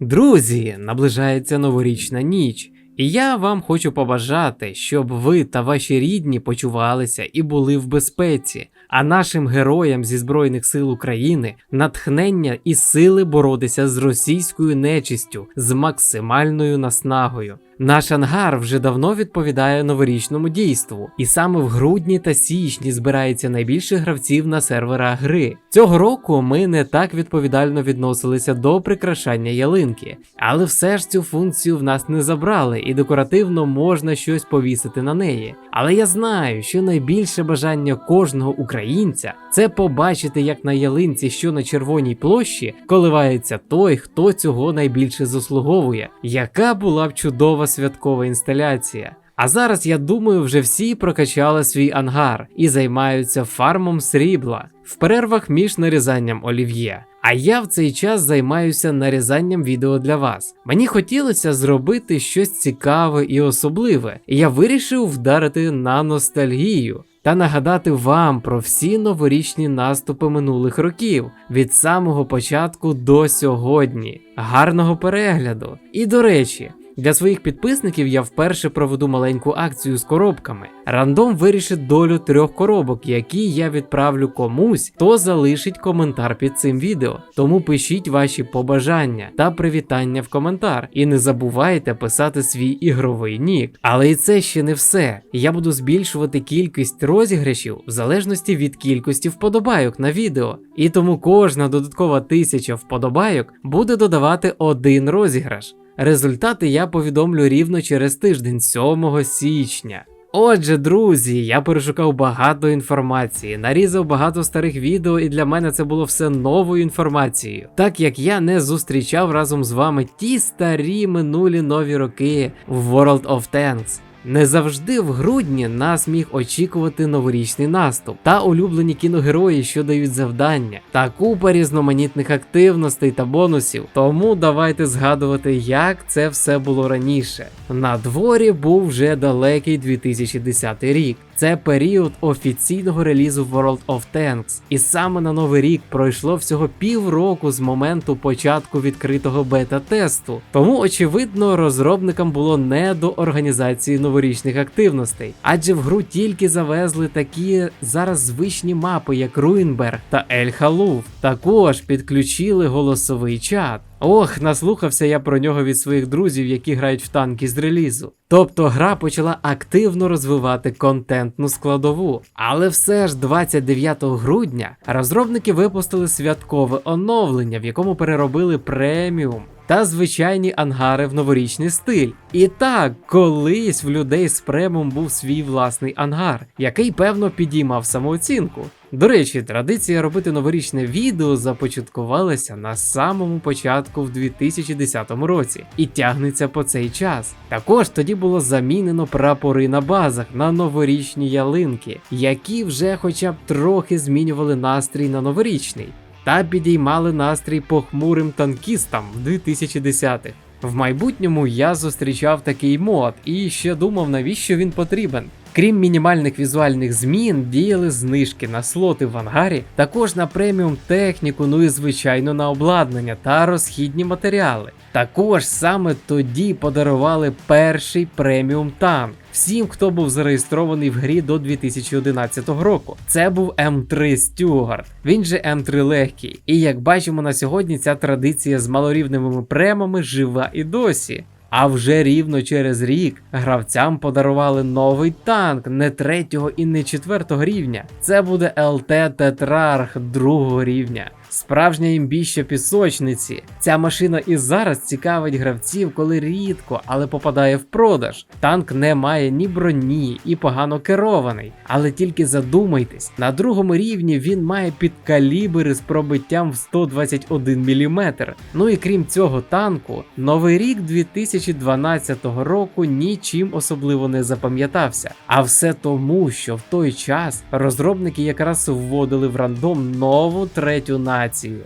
Друзі, наближається новорічна ніч, і я вам хочу побажати, щоб ви та ваші рідні почувалися і були в безпеці, а нашим героям зі Збройних сил України натхнення і сили боротися з російською нечистю з максимальною наснагою. Наш ангар вже давно відповідає новорічному дійству, і саме в грудні та січні збирається найбільше гравців на серверах гри. Цього року ми не так відповідально відносилися до прикрашання ялинки, але все ж цю функцію в нас не забрали, і декоративно можна щось повісити на неї. Але я знаю, що найбільше бажання кожного українця це побачити, як на ялинці, що на червоній площі, коливається той, хто цього найбільше заслуговує. Яка була б чудова святкова інсталяція. А зараз я думаю, вже всі прокачали свій ангар і займаються фармом срібла в перервах між нарізанням олів'є. А я в цей час займаюся нарізанням відео для вас. Мені хотілося зробити щось цікаве і особливе, і я вирішив вдарити на ностальгію та нагадати вам про всі новорічні наступи минулих років від самого початку до сьогодні. Гарного перегляду! І до речі. Для своїх підписників я вперше проведу маленьку акцію з коробками. Рандом вирішить долю трьох коробок, які я відправлю комусь, хто залишить коментар під цим відео. Тому пишіть ваші побажання та привітання в коментар. І не забувайте писати свій ігровий нік. Але і це ще не все. Я буду збільшувати кількість розіграшів в залежності від кількості вподобайок на відео. І тому кожна додаткова тисяча вподобайок буде додавати один розіграш. Результати я повідомлю рівно через тиждень, 7 січня. Отже, друзі, я перешукав багато інформації, нарізав багато старих відео, і для мене це було все новою інформацією, так як я не зустрічав разом з вами ті старі минулі нові роки в World of Tanks. Не завжди в грудні нас міг очікувати новорічний наступ та улюблені кіногерої, що дають завдання, та купа різноманітних активностей та бонусів. Тому давайте згадувати, як це все було раніше. На дворі був вже далекий 2010 рік. Це період офіційного релізу World of Tanks, і саме на новий рік пройшло всього півроку з моменту початку відкритого бета-тесту. Тому, очевидно, розробникам було не до організації новорічних активностей, адже в гру тільки завезли такі зараз звичні мапи, як Руінберг та Ель Халуф. Також підключили голосовий чат. Ох, наслухався я про нього від своїх друзів, які грають в танки з релізу. Тобто гра почала активно розвивати контентну складову. Але все ж 29 грудня розробники випустили святкове оновлення, в якому переробили преміум. Та звичайні ангари в новорічний стиль. І так, колись в людей з премом був свій власний ангар, який певно підіймав самооцінку. До речі, традиція робити новорічне відео започаткувалася на самому початку в 2010 році і тягнеться по цей час. Також тоді було замінено прапори на базах на новорічні ялинки, які вже хоча б трохи змінювали настрій на новорічний. Та підіймали настрій похмурим танкістам в 2010-х. В майбутньому я зустрічав такий мод і ще думав, навіщо він потрібен. Крім мінімальних візуальних змін, діяли знижки на слоти в ангарі, також на преміум техніку, ну і звичайно на обладнання та розхідні матеріали. Також саме тоді подарували перший преміум танк. Всім, хто був зареєстрований в грі до 2011 року. Це був М3 Стюгарт, він же М3 легкий. І як бачимо на сьогодні, ця традиція з малорівневими премами жива і досі. А вже рівно через рік гравцям подарували новий танк не третього і не четвертого рівня. Це буде ЛТ Тетрарх другого рівня. Справжня імбіща пісочниці. Ця машина і зараз цікавить гравців, коли рідко, але попадає в продаж. Танк не має ні броні і погано керований. Але тільки задумайтесь, на другому рівні він має підкалібри з пробиттям в 121 мм. Ну і крім цього танку, новий рік 2012 року нічим особливо не запам'ятався. А все тому, що в той час розробники якраз вводили в рандом нову третю націю.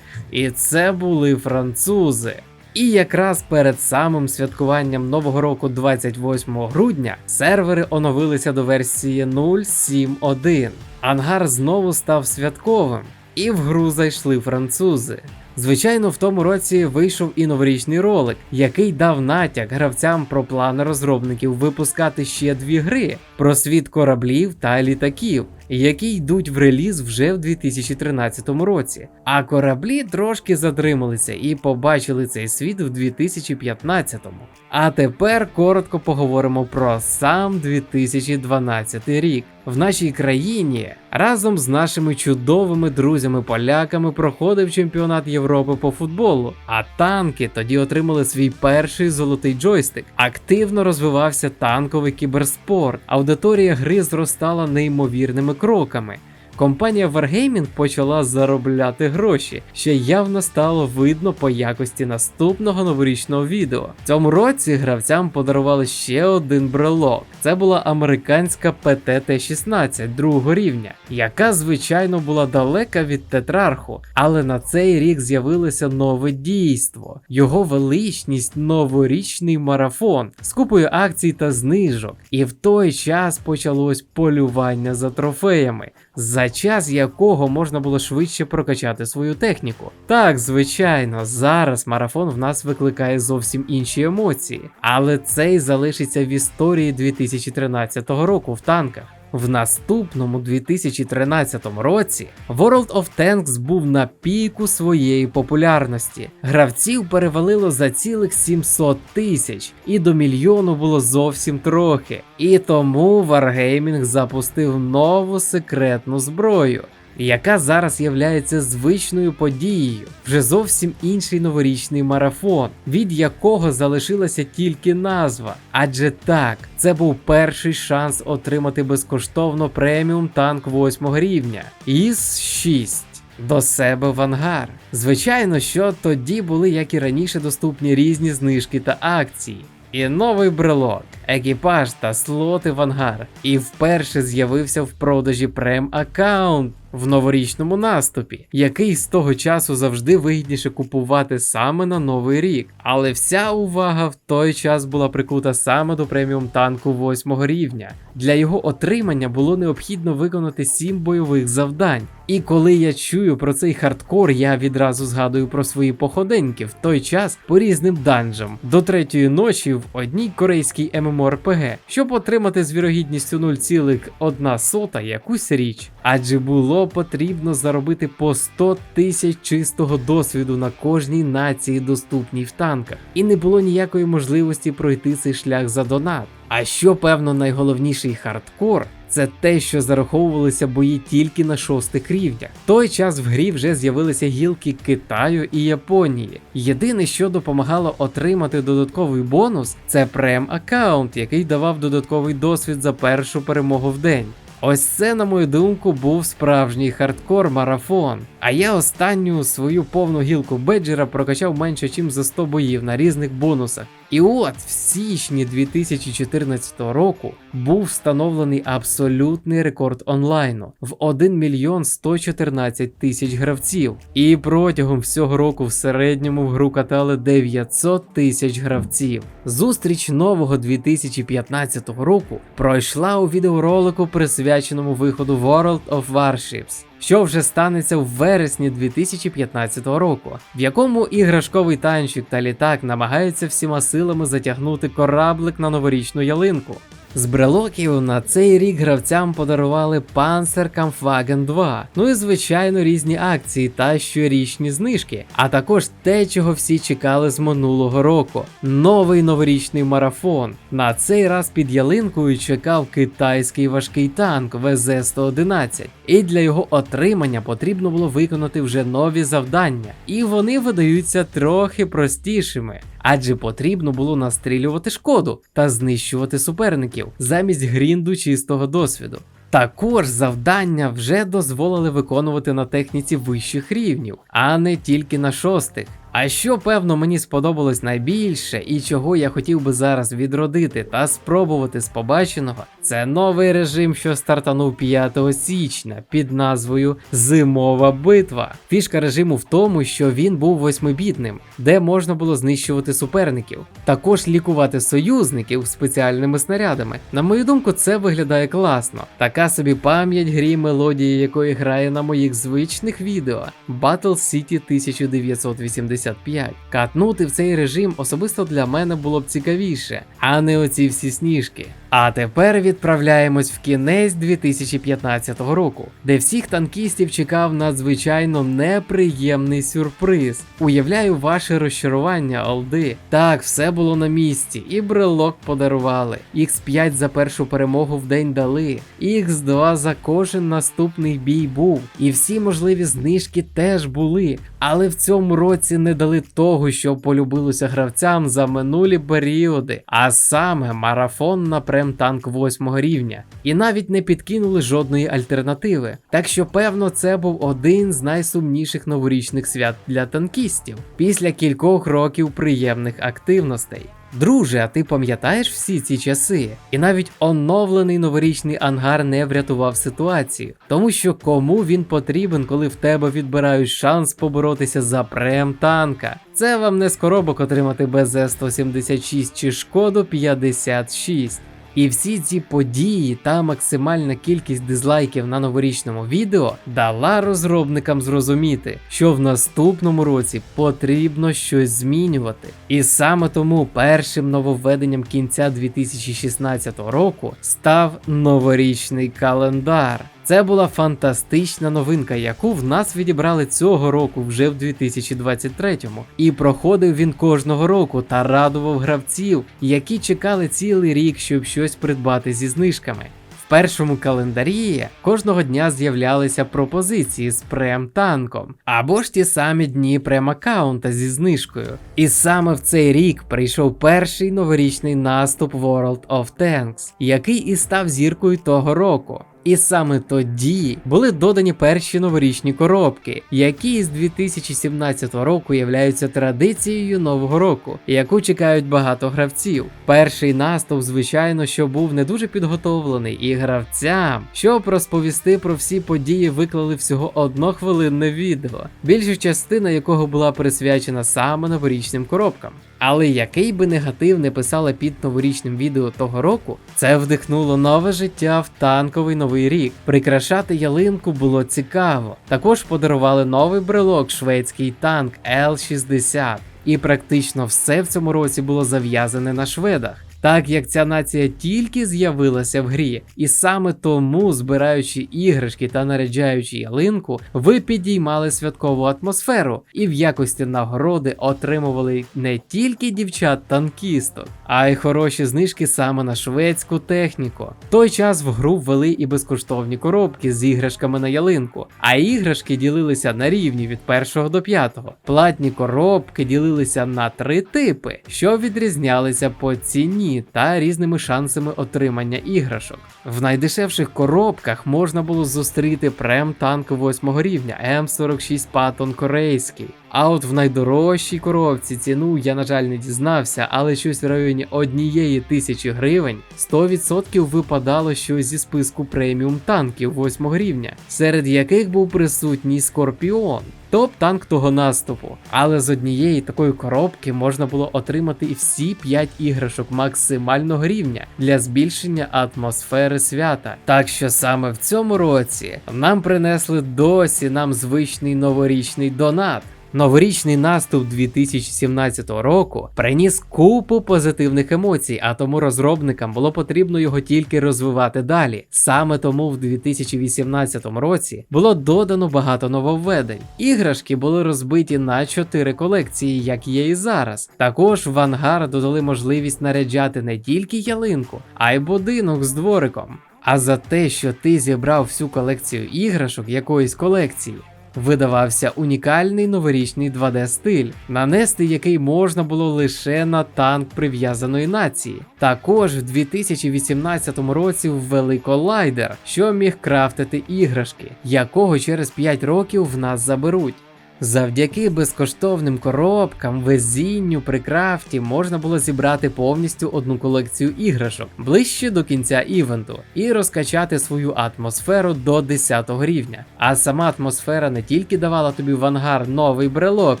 І це були французи. І якраз перед самим святкуванням нового року 28 грудня сервери оновилися до версії 0.7.1. Ангар знову став святковим, і в гру зайшли французи. Звичайно, в тому році вийшов і новорічний ролик, який дав натяк гравцям про плани розробників випускати ще дві гри про світ кораблів та літаків, які йдуть в реліз вже в 2013 році. А кораблі трошки затрималися і побачили цей світ в 2015. А тепер коротко поговоримо про сам 2012 рік. В нашій країні разом з нашими чудовими друзями-поляками проходив чемпіонат Європи по футболу, а танки тоді отримали свій перший золотий джойстик. Активно розвивався танковий кіберспорт. Аудиторія гри зростала неймовірними кроками. Компанія Wargaming почала заробляти гроші, що явно стало видно по якості наступного новорічного відео. В цьому році гравцям подарували ще один брелок. Це була американська ПТТ-16 другого рівня, яка звичайно була далека від тетрарху, але на цей рік з'явилося нове дійство. Його величність новорічний марафон з купою акцій та знижок. І в той час почалось полювання за трофеями за час якого можна було швидше прокачати свою техніку. Так, звичайно, зараз марафон в нас викликає зовсім інші емоції, але цей залишиться в історії 2013 року в танках. В наступному 2013 році World of Tanks був на піку своєї популярності. Гравців перевалило за цілих 700 тисяч, і до мільйону було зовсім трохи. І тому Wargaming запустив нову секретну зброю яка зараз являється звичною подією, вже зовсім інший новорічний марафон, від якого залишилася тільки назва. Адже так, це був перший шанс отримати безкоштовно преміум танк 8 рівня із 6. До себе в ангар. Звичайно, що тоді були, як і раніше, доступні різні знижки та акції. І новий брелок, екіпаж та слоти в ангар. І вперше з'явився в продажі прем аккаунт в новорічному наступі, який з того часу завжди вигідніше купувати саме на новий рік. Але вся увага в той час була прикута саме до преміум танку 8 рівня. Для його отримання було необхідно виконати 7 бойових завдань. І коли я чую про цей хардкор, я відразу згадую про свої походеньки в той час по різним данжам до третьої ночі в одній корейській MMORPG, щоб отримати з вірогідністю 0,1 якусь річ. Адже було потрібно заробити по 100 тисяч чистого досвіду на кожній нації, доступній в танках, і не було ніякої можливості пройти цей шлях за донат. А що певно найголовніший хардкор, це те, що зараховувалися бої тільки на шостих рівнях. В той час в грі вже з'явилися гілки Китаю і Японії. Єдине, що допомагало отримати додатковий бонус, це прем аккаунт, який давав додатковий досвід за першу перемогу в день. Ось це, на мою думку, був справжній хардкор марафон. А я останню свою повну гілку беджера прокачав менше, ніж за 100 боїв на різних бонусах. І от в січні 2014 року був встановлений абсолютний рекорд онлайну в 1 мільйон 114 тисяч гравців. І протягом всього року в середньому в гру катали 900 тисяч гравців. Зустріч нового 2015 року пройшла у відеоролику, присвяченому виходу World of Warships що вже станеться в вересні 2015 року, в якому іграшковий танчик та літак намагаються всіма силами затягнути кораблик на новорічну ялинку. З брелоків на цей рік гравцям подарували Panzer Kampfwagen 2, ну і звичайно різні акції та щорічні знижки, а також те, чого всі чекали з минулого року. Новий новорічний марафон. На цей раз під ялинкою чекав китайський важкий танк ВЗ-111, і для його отримання потрібно було виконати вже нові завдання, і вони видаються трохи простішими адже потрібно було настрілювати шкоду та знищувати суперників замість грінду чистого досвіду. Також завдання вже дозволили виконувати на техніці вищих рівнів, а не тільки на шостих. А що певно мені сподобалось найбільше і чого я хотів би зараз відродити та спробувати з побаченого, Це новий режим, що стартанув 5 січня під назвою Зимова битва. Фішка режиму в тому, що він був восьмибітним, де можна було знищувати суперників, також лікувати союзників спеціальними снарядами. На мою думку, це виглядає класно. Така собі пам'ять грі, мелодії якої грає на моїх звичних відео Battle City 1985. Катнути в цей режим особисто для мене було б цікавіше, а не оці всі сніжки. А тепер відправляємось в кінець 2015 року, де всіх танкістів чекав надзвичайно неприємний сюрприз. Уявляю ваше розчарування, Олди. Так, все було на місці, і брелок подарували. X5 за першу перемогу в день дали, X2 за кожен наступний бій був. І всі можливі знижки теж були. Але в цьому році не дали того, що полюбилося гравцям за минулі періоди, а саме марафон на прем-танк 8 рівня, і навіть не підкинули жодної альтернативи. Так що, певно, це був один з найсумніших новорічних свят для танкістів після кількох років приємних активностей. Друже, а ти пам'ятаєш всі ці часи? І навіть оновлений новорічний ангар не врятував ситуацію, тому що кому він потрібен, коли в тебе відбирають шанс поборотися за прем танка? Це вам не скоробок отримати БЗ-176 чи шкоду 56. І всі ці події та максимальна кількість дизлайків на новорічному відео дала розробникам зрозуміти, що в наступному році потрібно щось змінювати. І саме тому першим нововведенням кінця 2016 року став новорічний календар. Це була фантастична новинка, яку в нас відібрали цього року вже в 2023-му. І проходив він кожного року та радував гравців, які чекали цілий рік, щоб щось придбати зі знижками. В першому календарі кожного дня з'являлися пропозиції з прем-танком, або ж ті самі дні прем-аккаунта зі знижкою. І саме в цей рік прийшов перший новорічний наступ World of Tanks, який і став зіркою того року. І саме тоді були додані перші новорічні коробки, які з 2017 року являються традицією нового року, яку чекають багато гравців. Перший наступ, звичайно, що був не дуже підготовлений, і гравцям, щоб розповісти про всі події, виклали всього однохвилинне відео, більша частина якого була присвячена саме новорічним коробкам. Але який би негатив не писали під новорічним відео того року, це вдихнуло нове життя в танковий новий рік. Прикрашати ялинку було цікаво. Також подарували новий брелок шведський танк Л-60. І практично все в цьому році було зав'язане на шведах. Так як ця нація тільки з'явилася в грі, і саме тому, збираючи іграшки та наряджаючи ялинку, ви підіймали святкову атмосферу і в якості нагороди отримували не тільки дівчат-танкісток, а й хороші знижки саме на шведську техніку. В той час в гру ввели і безкоштовні коробки з іграшками на ялинку, а іграшки ділилися на рівні від 1 до 5. Платні коробки ділилися на три типи, що відрізнялися по ціні та різними шансами отримання іграшок. В найдешевших коробках можна було зустріти прем танк 8 рівня М46 Патон корейський. А от в найдорожчій коробці ціну я, на жаль, не дізнався, але щось в районі однієї тисячі гривень 100% випадало щось зі списку преміум танків 8 рівня, серед яких був присутній Скорпіон. Топ-танк того наступу. Але з однієї такої коробки можна було отримати всі 5 іграшок максимального рівня для збільшення атмосфери свята. Так що саме в цьому році нам принесли досі нам звичний новорічний донат. Новорічний наступ 2017 року приніс купу позитивних емоцій, а тому розробникам було потрібно його тільки розвивати далі. Саме тому в 2018 році було додано багато нововведень. Іграшки були розбиті на 4 колекції, як є і зараз. Також в ангар додали можливість наряджати не тільки ялинку, а й будинок з двориком. А за те, що ти зібрав всю колекцію іграшок якоїсь колекції, видавався унікальний новорічний 2D стиль, нанести який можна було лише на танк прив'язаної нації. Також в 2018 році ввели колайдер, що міг крафтити іграшки, якого через 5 років в нас заберуть. Завдяки безкоштовним коробкам, везінню при крафті можна було зібрати повністю одну колекцію іграшок ближче до кінця івенту і розкачати свою атмосферу до 10 рівня. А сама атмосфера не тільки давала тобі в ангар новий брелок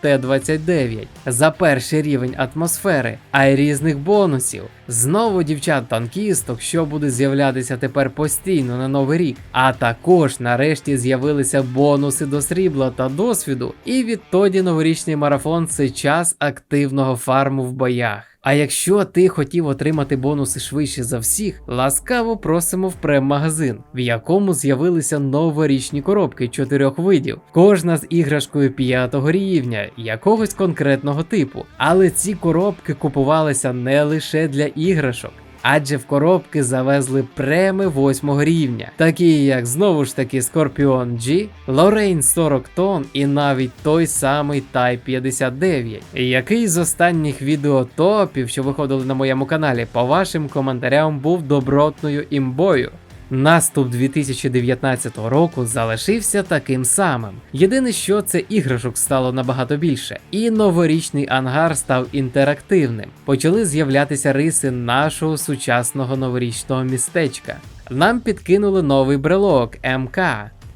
Т-29 за перший рівень атмосфери, а й різних бонусів. Знову дівчат-танкісток, що буде з'являтися тепер постійно на новий рік. А також нарешті з'явилися бонуси до срібла та досвіду, і відтоді новорічний марафон це час активного фарму в боях. А якщо ти хотів отримати бонуси швидше за всіх, ласкаво просимо в прем-магазин, в якому з'явилися новорічні коробки чотирьох видів, кожна з іграшкою п'ятого рівня, якогось конкретного типу. Але ці коробки купувалися не лише для іграшок. Адже в коробки завезли преми 8 рівня, такі як знову ж таки Scorpion G, Lorraine 40 тонн і навіть той самий Type 59, який з останніх відеотопів, що виходили на моєму каналі, по вашим коментарям був добротною імбою. Наступ 2019 року залишився таким самим. Єдине, що це іграшок стало набагато більше, і новорічний ангар став інтерактивним. Почали з'являтися риси нашого сучасного новорічного містечка. Нам підкинули новий брелок МК.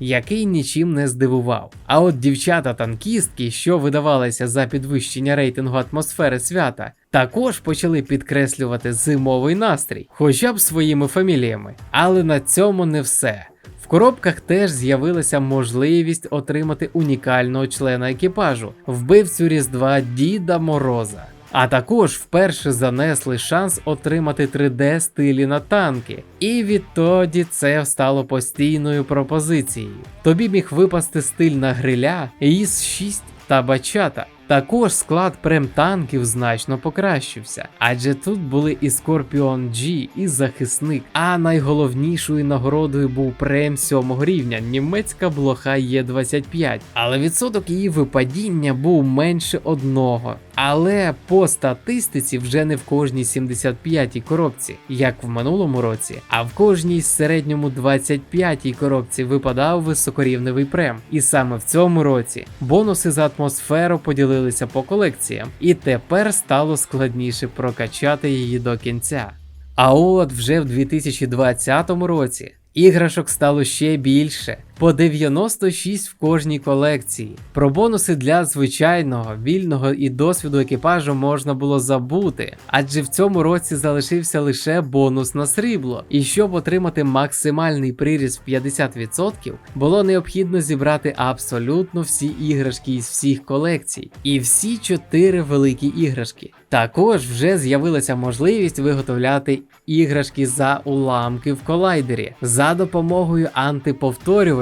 Який нічим не здивував. А от дівчата-танкістки, що видавалися за підвищення рейтингу атмосфери свята, також почали підкреслювати зимовий настрій, хоча б своїми фаміліями. Але на цьому не все. В коробках теж з'явилася можливість отримати унікального члена екіпажу, вбивцю Різдва Діда Мороза. А також вперше занесли шанс отримати 3D стилі на танки, і відтоді це стало постійною пропозицією. Тобі міг випасти стиль на гриля, ІС 6 та бачата. Також склад прем-танків значно покращився, адже тут були і Скорпіон G, і захисник. А найголовнішою нагородою був прем 7 рівня німецька блоха Є25. Але відсоток її випадіння був менше одного. Але по статистиці вже не в кожній 75-й коробці, як в минулому році, а в кожній середньому 25-й коробці випадав високорівневий прем. І саме в цьому році бонуси за атмосферу поділилися по колекціям, і тепер стало складніше прокачати її до кінця. А от вже в 2020 році іграшок стало ще більше по 96 в кожній колекції. Про бонуси для звичайного, вільного і досвіду екіпажу можна було забути, адже в цьому році залишився лише бонус на срібло. І щоб отримати максимальний приріст в 50%, було необхідно зібрати абсолютно всі іграшки із всіх колекцій, і всі чотири великі іграшки. Також вже з'явилася можливість виготовляти іграшки за уламки в колайдері за допомогою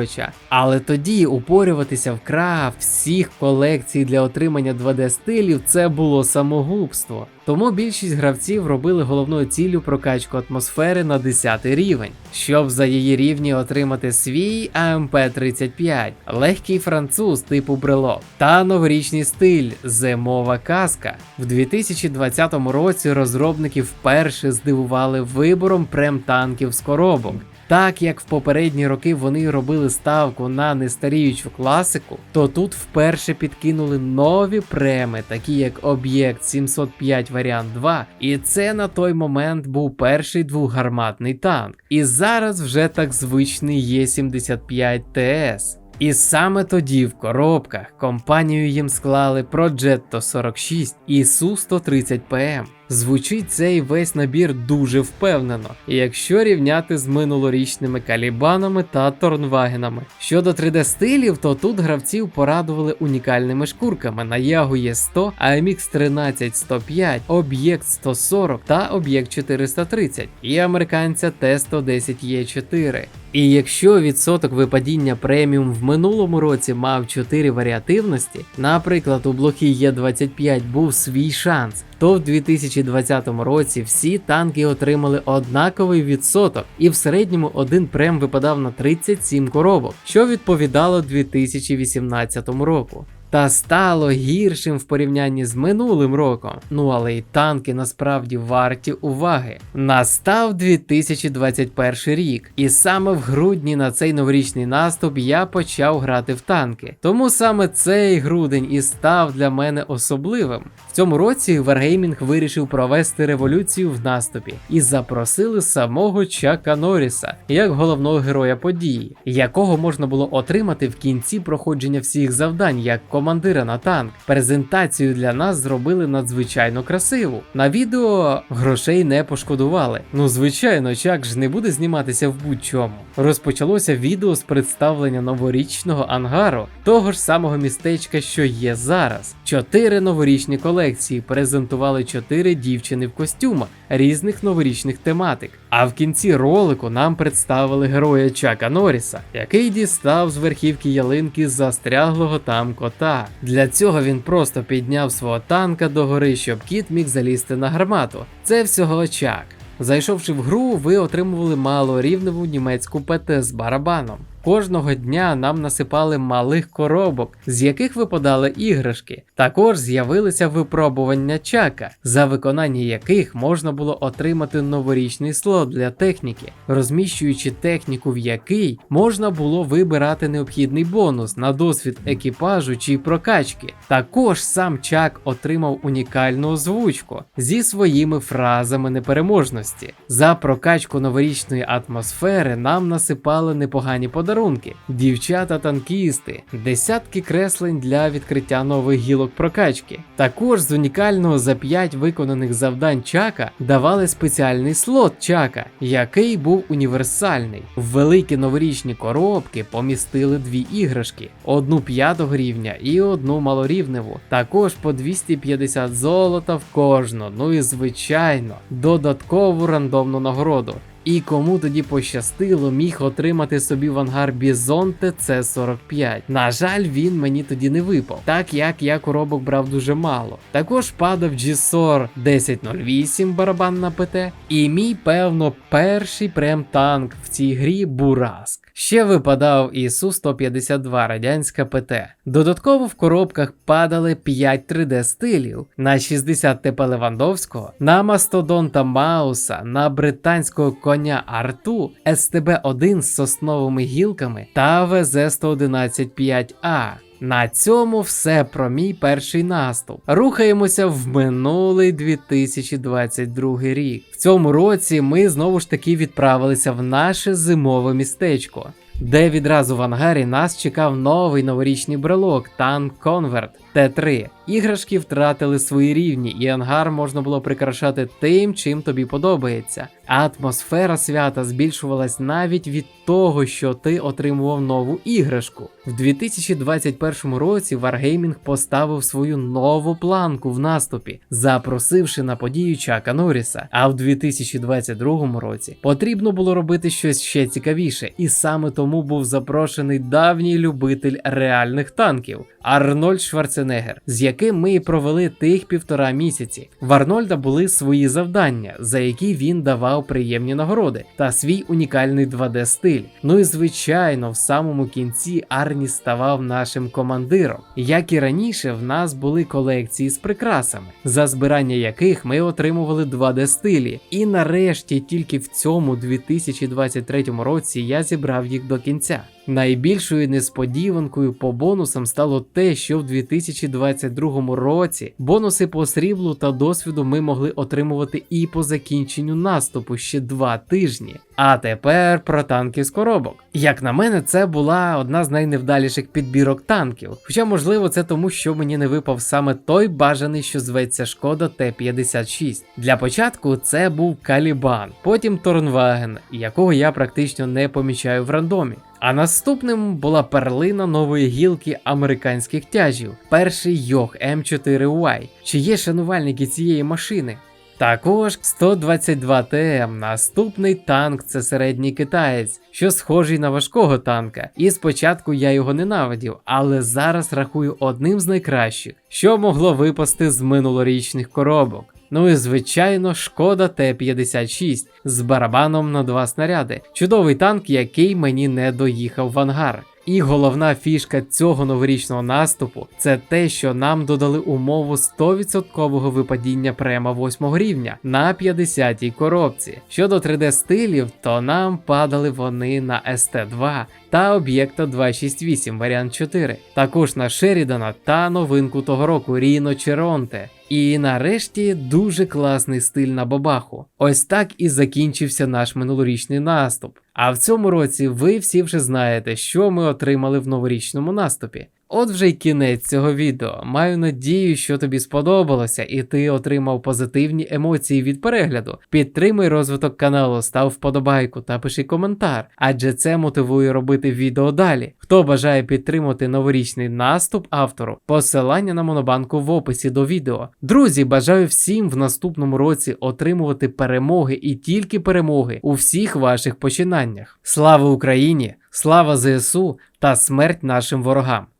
антиповторювача. Але тоді упорюватися в крафт всіх колекцій для отримання 2D стилів це було самогубство. Тому більшість гравців робили головною ціллю прокачку атмосфери на 10 рівень, щоб за її рівні отримати свій АМП-35, легкий француз типу брелок та новорічний стиль зимова казка. В 2020 році розробники вперше здивували вибором прем-танків з коробок. Так як в попередні роки вони робили ставку на нестаріючу класику, то тут вперше підкинули нові преми, такі як Об'єкт 705 варіант 2, і це на той момент був перший двохгарматний танк. І зараз вже так звичний Є75 ТС. І саме тоді в коробках компанію їм склали Progetto 46 і Су-130 ПМ. Звучить цей весь набір дуже впевнено, якщо рівняти з минулорічними калібанами та торнвагенами. Щодо 3D стилів, то тут гравців порадували унікальними шкурками на Ягу є 100, AMX 13105, Об'єкт 140 та Об'єкт 430 і американця Т110Е4. І якщо відсоток випадіння преміум в минулому році мав 4 варіативності, наприклад, у блокі Є25 був свій шанс, то в 2020 році всі танки отримали однаковий відсоток, і в середньому один прем випадав на 37 коробок, що відповідало 2018 року. Та стало гіршим в порівнянні з минулим роком. Ну але й танки насправді варті уваги. Настав 2021 рік, і саме в грудні на цей новорічний наступ я почав грати в танки. Тому саме цей грудень і став для мене особливим. В цьому році Wargaming вирішив провести революцію в наступі і запросили самого Чака Норріса як головного героя події, якого можна було отримати в кінці проходження всіх завдань як командира на танк. Презентацію для нас зробили надзвичайно красиву. На відео грошей не пошкодували. Ну звичайно, Чак ж не буде зніматися в будь-чому. Розпочалося відео з представлення новорічного ангару, того ж самого містечка, що є зараз. Чотири новорічні колекції презентували чотири дівчини в костюмах різних новорічних тематик. А в кінці ролику нам представили героя Чака Норріса, який дістав з верхівки ялинки застряглого там кота. Для цього він просто підняв свого танка догори, щоб кіт міг залізти на гармату. Це всього очак. Зайшовши в гру, ви отримували малорівневу німецьку ПТ з барабаном. Кожного дня нам насипали малих коробок, з яких випадали іграшки. Також з'явилися випробування чака, за виконання яких можна було отримати новорічний слот для техніки, розміщуючи техніку, в який можна було вибирати необхідний бонус на досвід екіпажу чи прокачки. Також сам чак отримав унікальну озвучку зі своїми фразами непереможності. За прокачку новорічної атмосфери нам насипали непогані подарунки подарунки, дівчата-танкісти, десятки креслень для відкриття нових гілок прокачки. Також з унікального за 5 виконаних завдань чака давали спеціальний слот чака, який був універсальний. В великі новорічні коробки помістили дві іграшки: одну п'ятого рівня і одну малорівневу. Також по 250 золота в кожну. Ну і звичайно, додаткову рандомну нагороду. І кому тоді пощастило, міг отримати собі в ангар Бізонте C45. На жаль, він мені тоді не випав, так як я коробок брав дуже мало. Також падав GSOR 1008 барабан на ПТ, і мій, певно, перший прем-танк в цій грі Бураск. Ще випадав і Су-152 радянська ПТ. Додатково в коробках падали 5 3D стилів на 60 ТП Левандовського, на Мастодонта Мауса, на британського коня Арту, СТБ-1 з сосновими гілками та ВЗ-111 5А. На цьому все про мій перший наступ. Рухаємося в минулий 2022 рік. В цьому році ми знову ж таки відправилися в наше зимове містечко, де відразу в ангарі нас чекав новий новорічний брелок танк Convert Т3. Іграшки втратили свої рівні, і ангар можна було прикрашати тим, чим тобі подобається. Атмосфера свята збільшувалась навіть від того, що ти отримував нову іграшку. В 2021 році Wargaming поставив свою нову планку в наступі, запросивши на подію Чака Норріса. А в 2022 році потрібно було робити щось ще цікавіше, і саме тому був запрошений давній любитель реальних танків Арнольд Шварценеггер, з яким ми і провели тих півтора місяці. В Арнольда були свої завдання, за які він давав приємні нагороди та свій унікальний 2D стиль. Ну і звичайно, в самому кінці Арні ставав нашим командиром. Як і раніше, в нас були колекції з прикрасами, за збирання яких ми отримували 2D стилі. І нарешті, тільки в цьому 2023 році я зібрав їх до кінця. Найбільшою несподіванкою по бонусам стало те, що в 2022 році бонуси по сріблу та досвіду ми могли отримувати і по закінченню наступу ще два тижні. А тепер про танки з коробок. Як на мене, це була одна з найневдаліших підбірок танків. Хоча, можливо, це тому, що мені не випав саме той бажаний, що зветься Шкода Т-56. Для початку це був Калібан, потім Торнваген, якого я практично не помічаю в рандомі. А наступним була перлина нової гілки американських тяжів, перший Йох М4Y. Чи є шанувальники цієї машини? Також 122 ТМ, наступний танк це середній китаєць, що схожий на важкого танка. І спочатку я його ненавидів, але зараз рахую одним з найкращих, що могло випасти з минулорічних коробок. Ну і звичайно, шкода Т-56 з барабаном на два снаряди. Чудовий танк, який мені не доїхав в ангар. І головна фішка цього новорічного наступу це те, що нам додали умову 100% випадіння према 8 рівня на 50-й коробці. Щодо 3D стилів, то нам падали вони на ST2 та об'єкта 268 варіант 4, також на Шерідана та новинку того року Ріно Черонте. І нарешті дуже класний стиль на бабаху. Ось так і закінчився наш минулорічний наступ. А в цьому році ви всі вже знаєте, що ми отримали в новорічному наступі. От вже й кінець цього відео. Маю надію, що тобі сподобалося і ти отримав позитивні емоції від перегляду. Підтримай розвиток каналу, став вподобайку та пиши коментар, адже це мотивує робити відео далі. Хто бажає підтримати новорічний наступ автору, посилання на монобанку в описі до відео. Друзі, бажаю всім в наступному році отримувати перемоги і тільки перемоги у всіх ваших починаннях. Слава Україні! Слава ЗСУ та смерть нашим ворогам!